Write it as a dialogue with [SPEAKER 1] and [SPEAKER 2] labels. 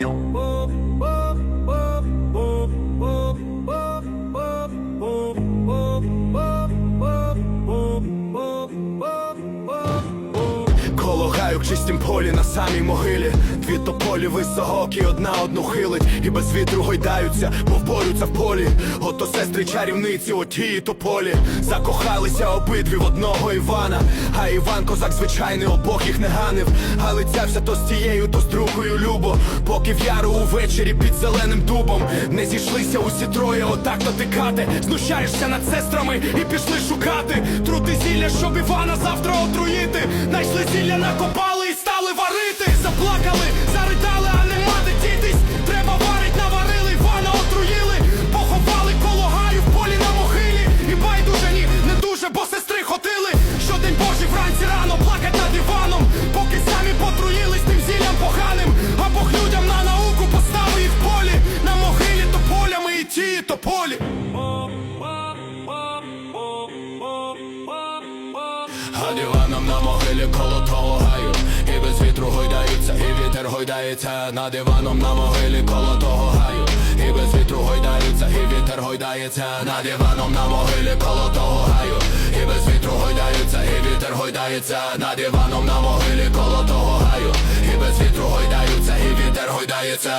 [SPEAKER 1] Коло в чистім полі на самій могилі. Дві тополі високі, одна одну хилить. І без вітру гойдаються, мов борються в полі. Ото сестри чарівниці, оті тополі. Закохалися обидві в одного Івана. А Іван козак звичайний, обох їх не ганив. А лицявся то з тією, то з другою любо. Поки в яру увечері під зеленим дубом. Не зійшлися усі троє, отак дотикати. Знущаєшся над сестрами і пішли шукати. Трути зілля, щоб Івана завтра отруїти. Найшли зілля, і стали варити Заплакали, заридали, а нема де дітись. Треба варить, наварили, Івана отруїли. Поховали коло гаю в полі на могилі. І байдуже ні, не дуже, бо сестри ходили. Щодень божий вранці рано плакать над Іваном. Поки самі потруїлись тим зіллям поганим. А Бог людям на науку поставив їх в полі. На могилі то полями і ті, то полі. А диваном на могилі коло гойдається Над диваном на могилі коло того гаю. І без вітру гойдаються, і вітер гойдається Над диваном на могилі коло того гаю. І без вітру гойдаються, і вітер гойдається Над диваном на могилі коло того гаю. І без вітру гойдаються, і вітер гойдається